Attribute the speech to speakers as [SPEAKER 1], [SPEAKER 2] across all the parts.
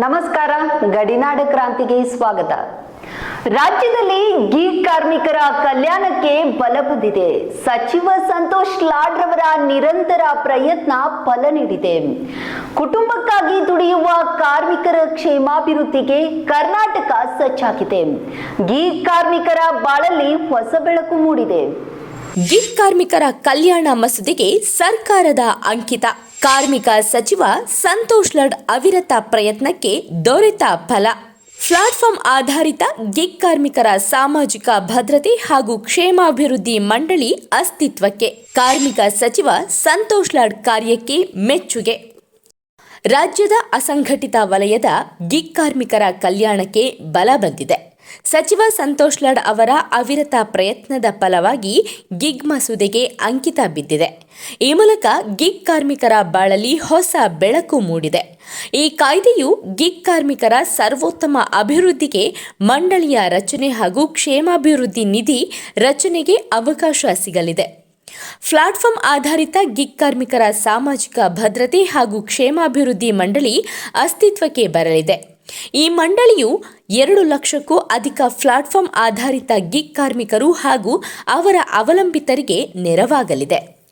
[SPEAKER 1] ನಮಸ್ಕಾರ, ಗಡಿನಾಡ ಕ್ರಾಂತಿಗೆ ಸ್ವಾಗತ. ರಾಜ್ಯದಲ್ಲಿ ಗೀಗ್ ಕಾರ್ಮಿಕರ ಕಲ್ಯಾಣಕ್ಕೆ ಬಲ ಬಂದಿದೆ ಸಚಿವ ಸಂತೋಷ್ ಲಾಡ್ ರವರ ನಿರಂತರ ಪ್ರಯತ್ನ ಫಲ ನೀಡಿದೆ. ಕುಟುಂಬಕ್ಕಾಗಿ ದುಡಿಯುವ ಕಾರ್ಮಿಕರ ಕ್ಷೇಮಾಭಿವೃದ್ಧಿಗೆ ಕರ್ನಾಟಕ ಸಜ್ಜಾಗಿದೆ ಗೀಗ್ ಕಾರ್ಮಿಕರ ಬಾಳಲ್ಲಿ ಹೊಸ ಬೆಳಕು ಮೂಡಿದೆ.
[SPEAKER 2] ಗಿಗ್ ಕಾರ್ಮಿಕರ ಕಲ್ಯಾಣ ಮಸೂದೆಗೆ ಸರ್ಕಾರದ ಅಂಕಿತ. ಕಾರ್ಮಿಕ ಸಚಿವ ಸಂತೋಷ್ ಲಡ್ ಅವಿರತ ಪ್ರಯತ್ನಕ್ಕೆ ದೊರೆತ ಫಲ. ಪ್ಲಾಟ್ಫಾರ್ಮ್ ಆಧಾರಿತ ಗಿಗ್ ಕಾರ್ಮಿಕರ ಸಾಮಾಜಿಕ ಭದ್ರತೆ ಹಾಗೂ ಕ್ಷೇಮಾಭಿವೃದ್ಧಿ ಮಂಡಳಿ ಅಸ್ತಿತ್ವಕ್ಕೆ. ಕಾರ್ಮಿಕ ಸಚಿವ ಸಂತೋಷ್ ಲಾಡ್ ಕಾರ್ಯಕ್ಕೆ ಮೆಚ್ಚುಗೆ. ರಾಜ್ಯದ ಅಸಂಘಟಿತ ವಲಯದ ಗಿಗ್ ಕಾರ್ಮಿಕರ ಕಲ್ಯಾಣಕ್ಕೆ ಬಲ ಬಂದಿದೆ. ಸಚಿವ ಸಂತೋಷ್ ಲಾಡ್ ಅವರ ಅವಿರತ ಪ್ರಯತ್ನದ ಫಲವಾಗಿ ಗಿಗ್ ಮಸೂದೆಗೆ ಅಂಕಿತ ಬಿದ್ದಿದೆ. ಈ ಮೂಲಕ ಗಿಗ್ ಕಾರ್ಮಿಕರ ಬಾಳಲಿ ಹೊಸ ಬೆಳಕು ಮೂಡಿದೆ. ಈ ಕಾಯ್ದೆಯು ಗಿಗ್ ಕಾರ್ಮಿಕರ ಸರ್ವೋತ್ತಮ ಅಭಿವೃದ್ಧಿಗೆ ಮಂಡಳಿಯ ರಚನೆ ಹಾಗೂ ಕ್ಷೇಮಾಭಿವೃದ್ಧಿ ನಿಧಿ ರಚನೆಗೆ ಅವಕಾಶ ಸಿಗಲಿದೆ. ಪ್ಲಾಟ್ಫಾರ್ಮ್ ಆಧಾರಿತ ಗಿಗ್ ಕಾರ್ಮಿಕರ ಸಾಮಾಜಿಕ ಭದ್ರತೆ ಹಾಗೂ ಕ್ಷೇಮಾಭಿವೃದ್ಧಿ ಮಂಡಳಿ ಅಸ್ತಿತ್ವಕ್ಕೆ ಬರಲಿದೆ. ಈ ಮಂಡಳಿಯು ಎರಡು ಲಕ್ಷಕ್ಕೂ ಅಧಿಕ ಪ್ಲಾಟ್ಫಾರ್ಮ್ ಆಧಾರಿತ ಗಿಗ್ ಕಾರ್ಮಿಕರು ಹಾಗೂ ಅವರ ಅವಲಂಬಿತರಿಗೆ ನೆರವಾಗಲಿದೆ.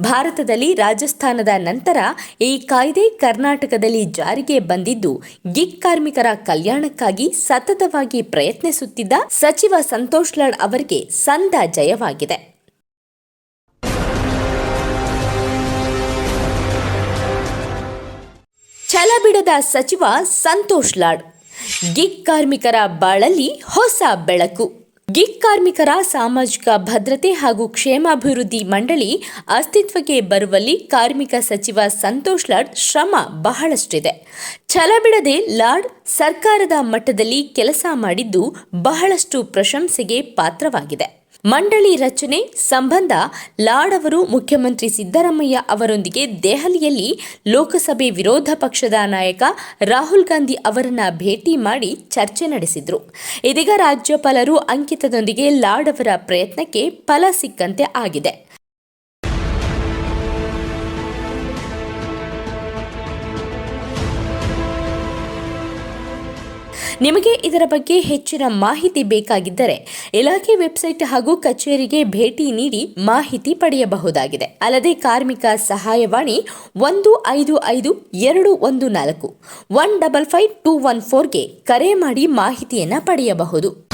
[SPEAKER 2] ಭಾರತದಲ್ಲಿ ರಾಜಸ್ಥಾನದ ನಂತರ ಈ ಕಾಯ್ದೆ ಕರ್ನಾಟಕದಲ್ಲಿ ಜಾರಿಗೆ ಬಂದಿದ್ದು, ಗಿಗ್ ಕಾರ್ಮಿಕರ ಕಲ್ಯಾಣಕ್ಕಾಗಿ ಸತತವಾಗಿ ಪ್ರಯತ್ನಿಸುತ್ತಿದ್ದ ಸಚಿವ ಸಂತೋಷ್ ಲಾಡ್ ಅವರಿಗೆ ಸಂದ ಜಯವಾಗಿದೆ. ಛಲಬಿಡದ ಸಚಿವ ಸಂತೋಷ್ ಲಾಡ್. ಗಿಗ್ ಕಾರ್ಮಿಕರ ಬಾಳಲ್ಲಿ ಹೊಸ ಬೆಳಕು. ಗಿಗ್ ಕಾರ್ಮಿಕರ ಸಾಮಾಜಿಕ ಭದ್ರತೆ ಹಾಗೂ ಕ್ಷೇಮಾಭಿವೃದ್ಧಿ ಮಂಡಳಿ ಅಸ್ತಿತ್ವಕ್ಕೆ ಬರುವಲ್ಲಿ ಕಾರ್ಮಿಕ ಸಚಿವ ಸಂತೋಷ್ ಲಾಡ್ ಶ್ರಮ ಬಹಳಷ್ಟಿದೆ. ಛಲ ಬಿಡದೆ ಲಾಡ್ ಸರ್ಕಾರದ ಮಟ್ಟದಲ್ಲಿ ಕೆಲಸ ಮಾಡಿದ್ದು ಬಹಳಷ್ಟು ಪ್ರಶಂಸೆಗೆ ಪಾತ್ರವಾಗಿದೆ. ಮಂಡಳಿ ರಚನೆ ಸಂಬಂಧ ಲಾಡ್ ಅವರು ಮುಖ್ಯಮಂತ್ರಿ ಸಿದ್ದರಾಮಯ್ಯ ಅವರೊಂದಿಗೆ ದೆಹಲಿಯಲ್ಲಿ ಲೋಕಸಭೆ ವಿರೋಧ ಪಕ್ಷದ ನಾಯಕ ರಾಹುಲ್ ಗಾಂಧಿ ಅವರನ್ನ ಭೇಟಿ ಮಾಡಿ ಚರ್ಚೆ ನಡೆಸಿದ್ರು. ಇದೀಗ ರಾಜ್ಯಪಾಲರು ಅಂಕಿತದೊಂದಿಗೆ ಲಾಡ್ ಅವರ ಪ್ರಯತ್ನಕ್ಕೆ ಫಲ ಸಿಕ್ಕಂತೆ ಆಗಿದೆ. ನಿಮಗೆ ಇದರ ಬಗ್ಗೆ ಹೆಚ್ಚಿನ ಮಾಹಿತಿ ಬೇಕಾಗಿದ್ದರೆ ಇಲಾಖೆ ವೆಬ್ಸೈಟ್ ಹಾಗೂ ಕಚೇರಿಗೆ ಭೇಟಿ ನೀಡಿ ಮಾಹಿತಿ ಪಡೆಯಬಹುದಾಗಿದೆ. ಅಲ್ಲದೆ ಕಾರ್ಮಿಕ ಸಹಾಯವಾಣಿ ಒಂದು ಐದು ಐದು ಎರಡು ಒಂದು ನಾಲ್ಕು one double five two one ಫೋರ್ಗೆ ಕರೆ ಮಾಡಿ ಮಾಹಿತಿಯನ್ನು ಪಡೆಯಬಹುದು.